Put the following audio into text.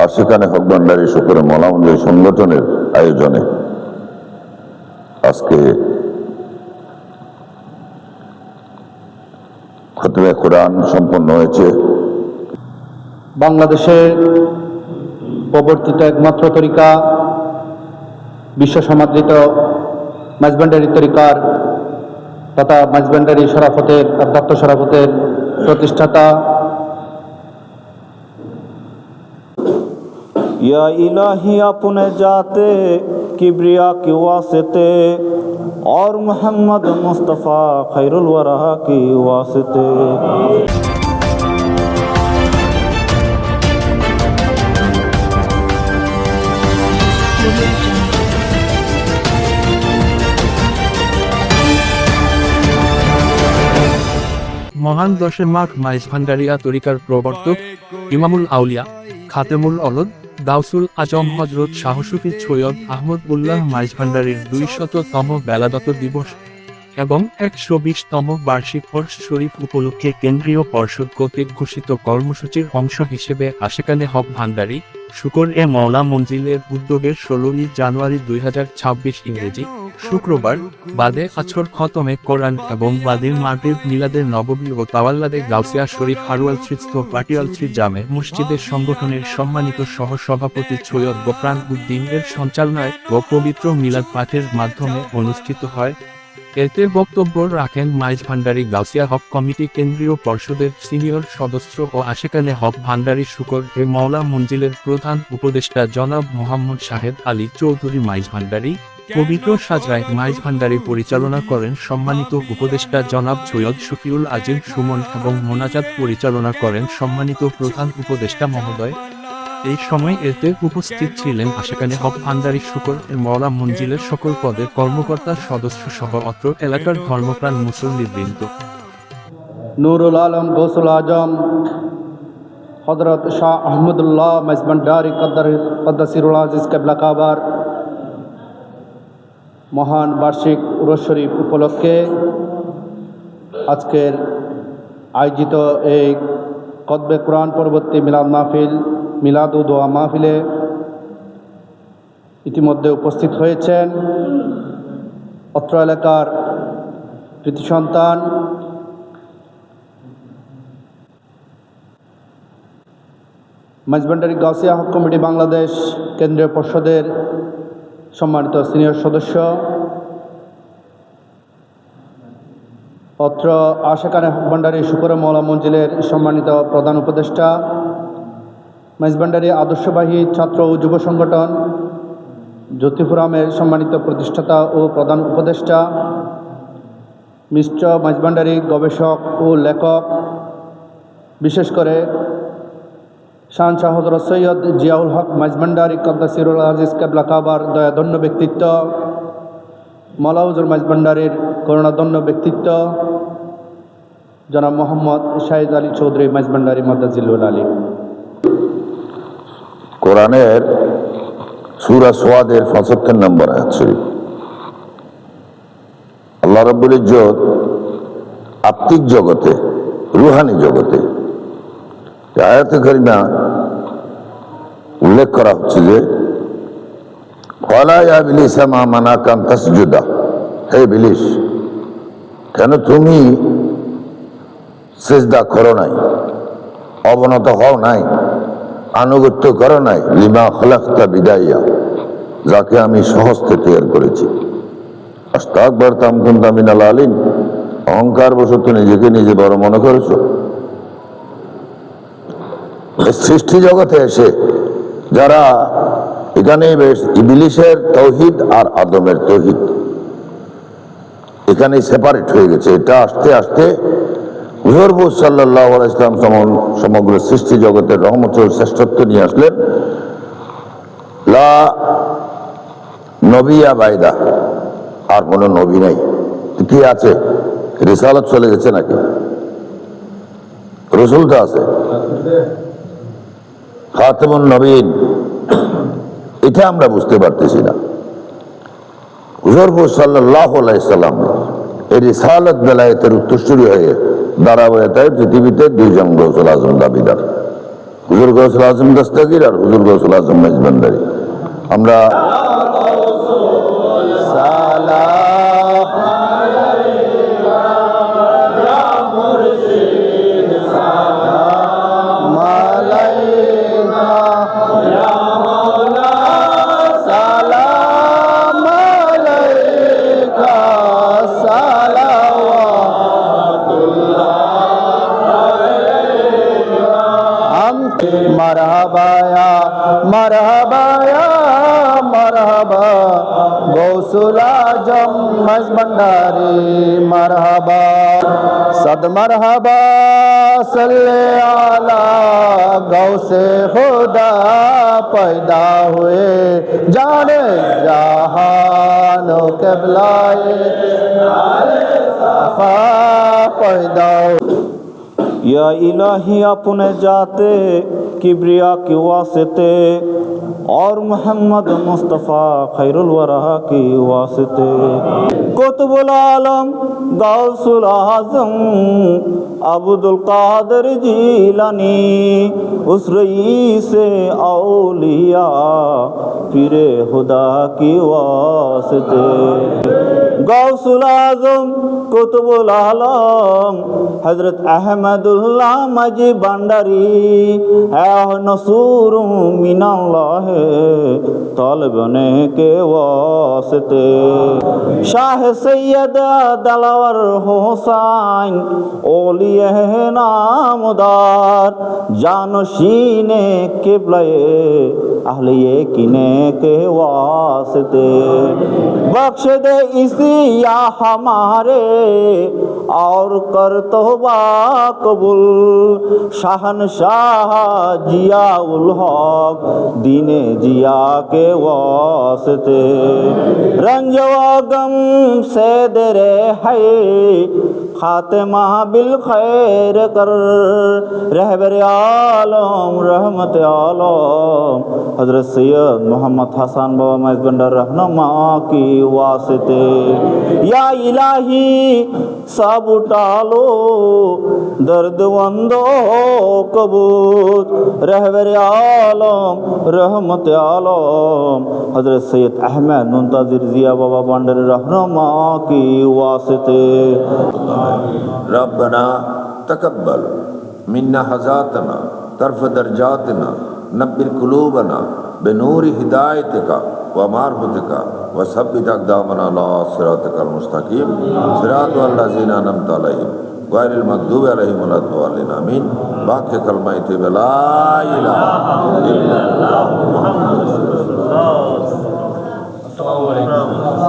আর সেখানে হক ভান্ডারী শুকুরে মলামঞ্জয় সংগঠনের আয়োজনে আজকে কোরআন সম্পন্ন হয়েছে। বাংলাদেশে প্রবর্তিত একমাত্র তরিকা বিশ্ব সমাদৃত মাঝবান্ডারি তরিকার তথা মাঝবান্ডারি শরাফতের দত্ত শরাফতের প্রতিষ্ঠাতা या इलाही अपने जाते किबरिया के वास्ते और मोहम्मद मुस्तफ़ा खैरुल वरा के वास्ते মহান দশের মাঠ মাইজ ভান্ডারিয়া তরিকার প্রবর্তক ইমামুল আউলিয়া খাতেমুল অলদ দাউসুল আজম হজরত শাহসুফি সৈয়দ আহমদ উল্লাহ মাইজ দুইশততম দুই শততম বেলাদত দিবস এবং একশো বিশতম বার্ষিক হর্ষ শরীফ উপলক্ষে কেন্দ্রীয় পর্ষদ কর্তৃক ঘোষিত কর্মসূচির অংশ হিসেবে আশেকানে হক ভান্ডারি শুকর এ মওলা মঞ্জিলের উদ্যোগের ষোলোই জানুয়ারি দুই হাজার ছাব্বিশ ইংরেজি শুক্রবার বাদে আছর খতমে কোরআন এবং বাদির মাগরিব মিলাদের নববী ও তাওয়াল্লাদে গাউসিয়া শরীফ হারুয়াল শ্রীস্থ পাটিয়াল শ্রী জামে মসজিদের সংগঠনের সম্মানিত সহ সভাপতি সৈয়দ গোফরান উদ্দিনের সঞ্চালনায় ও পবিত্র মিলাদ পাঠের মাধ্যমে অনুষ্ঠিত হয়। এতে বক্তব্য রাখেন মাইজ ভান্ডারী গাউসিয়া হক কমিটি কেন্দ্রীয় পর্ষদের সিনিয়র সদস্য ও আশেকানে হক ভান্ডারী শুকর এ মাওলা মঞ্জিলের প্রধান উপদেষ্টা জনাব মোহাম্মদ শাহেদ আলী চৌধুরী মাইজ ভান্ডারী, পবিত্র সাজরায় মাইজ ভান্ডারী পরিচালনা করেন সম্মানিত উপদেষ্টা জনাব সৈয়দ শফিউল আজিম সুমন এবং মোনাজাত পরিচালনা করেন সম্মানিত প্রধান উপদেষ্টা মহোদয়। এই সময় এতে উপস্থিত ছিলেন আশেকানে হক ভান্ডারী শুকর, মওলা মঞ্জিলের সকল পদের কর্মকর্তা, সদস্য সহ অত্র এলাকার ধর্মপ্রাণ মুসল্লিবৃন্দ নুরুল আলম গৌসুল আজম হজরত শাহ আহমদুল্লাহ, মেজবান্ডারি, কদ্দার, কদ্দাসিরুল আজিজ, কেবলা কাবার, মহান বার্ষিক উরস শরীফ উপলক্ষে আজকের আয়োজিত এই কদবে কোরআন পরবর্তী মিলাদ মাহফিল মিলাদ ও দোয়া মাহফিলে ইতিমধ্যে উপস্থিত হয়েছেন অত্র এলাকার কৃতি সন্তান মাঝবান্ডারি গাউসিয়া হক কমিটি বাংলাদেশ কেন্দ্রীয় পর্ষদের সম্মানিত সিনিয়র সদস্য, অত্র আশেকানে হক ভান্ডারি মৌলা মঞ্জিলের সম্মানিত প্রধান উপদেষ্টা মাইজবান্ডারি আদর্শবাহী ছাত্র ও যুব সংগঠন জ্যোতিপুরামের সম্মানিত প্রতিষ্ঠাতা ও প্রধান উপদেষ্টা মিশ্র মাইজবান্ডারি গবেষক ও লেখক, বিশেষ করে শাহজাহ হজরত সৈয়দ জিয়াউল হক মাইজবান্ডারি কদ্দাসিরুল আজিজ কেবলা কাবার দয়াধন্য ব্যক্তিত্ব, মলাউজুর মাইজবান্ডারির করুণাদন্য ব্যক্তিত্ব, জনাব মোহাম্মদ শাহিদ আলী চৌধুরী মাইজবান্ডারি মদাজিলুল আলী। কোরআনের সুরা সোয়াদের পঁচাত্তর নম্বর শরীফ। আল্লাহ রব্বুল ইজ্জত আত্মিক জগতে, রুহানি জগতে আয়াতে করিমা উল্লেখ করা হচ্ছে যে হে কেন তুমি করো নাই? অবনত হও নাই? আনুগত্য করো নাই, লিমা খলাক্তা বিদাইয়া যাকে আমি সহস্তে তৈরি করেছি। অহংকার বশত নিজেকে নিজে বড় মনে করেছ। সৃষ্টি জগতে এসে যারা এখানে বেশ ইবিলিশের তৌহিদ আর আদমের তৌহিদ এখানে সেপারেট হয়ে গেছে। এটা আস্তে আস্তে হুজরবু সাল্লাহ ইসলাম সমগ্র সৃষ্টি জগতের রহমতুল শ্রেষ্ঠত্ব নিয়ে আসলেন। লা নবিয়া বাইদা, আর কোনো নবী নাই। কি আছে? রিসালত চলে গেছে নাকি? রসুল তো আছে। খাতেমুন নবীন। এটা আমরা বুঝতে পারতেছি না। হুজরপুর সাল্লাহ আলাইসাল্লাম এই রিসালত বেলায়েতের উত্তরসূরি হয়ে তাই পৃথিবীতে দুইজন গৌসুল আজম দাবিদার। হুজুর গৌসুল আজম দস্তগীর আর হুজুর গৌসুল আজম মেজবান্দারি। আমরা গৌসুল আজম মজ ভান্ডারি মারহাবা সদ মারহাবা সল্লে আলা গৌসে খুদা পয়দা হুয়ে জানে জাহান কেবলায় পয়দা یا الہی اپنے جاتے کبریا کی واسطے اور محمد مصطفیٰ خیر الورہ کی واسطے۔ قطب العالم غوث العظم عبد القادر جیلانی، اس رئیس اولیاء پیرے خدا کی واسطے۔ গৌসুল আজম কুতুবুল আলম হজরত আহমদুল্লাহ মাজি ভান্ডারি আহ নসুর মিনাল্লাহ, তলবনে কে ওয়াসতে। শাহ সৈয়দ দালাওয়ার হোসাইন ওলিয়ে নামদার জানশিনে কিবলায়ে اہلیے کینے کے واسطے بخش دے اسی یا ہمارے اور کر توبہ قبول شاہن شاہ جیا الحق دین جیا کے واسطے رنج و غم سے درے ہے खातिमा बिल खैर कर रहबर आलम रहमत आलम हजरत सैयद मोहम्मद हसन बाबा मजबंडर रहनुमा की वास्ते या इलाही सब उठालो दर्द वंदो कबूत रहबर आलम रहमत आलम हजरत सैयद अहमद मुंतजिर जिया बाबा बंडर रहनुमा की वास्ते ربنا تقبل منا حضاتنا طرف درجاتنا نبر قلوبنا بنور هدايتك ومعرفتك وثبت اقدامنا على صراطك المستقيم صراط الذين انعمت عليهم غير المغضوب عليهم ولا الضالين امين باقي کلمہ لا الہ الا اللہ محمد رسول اللہ. السلام علیکم.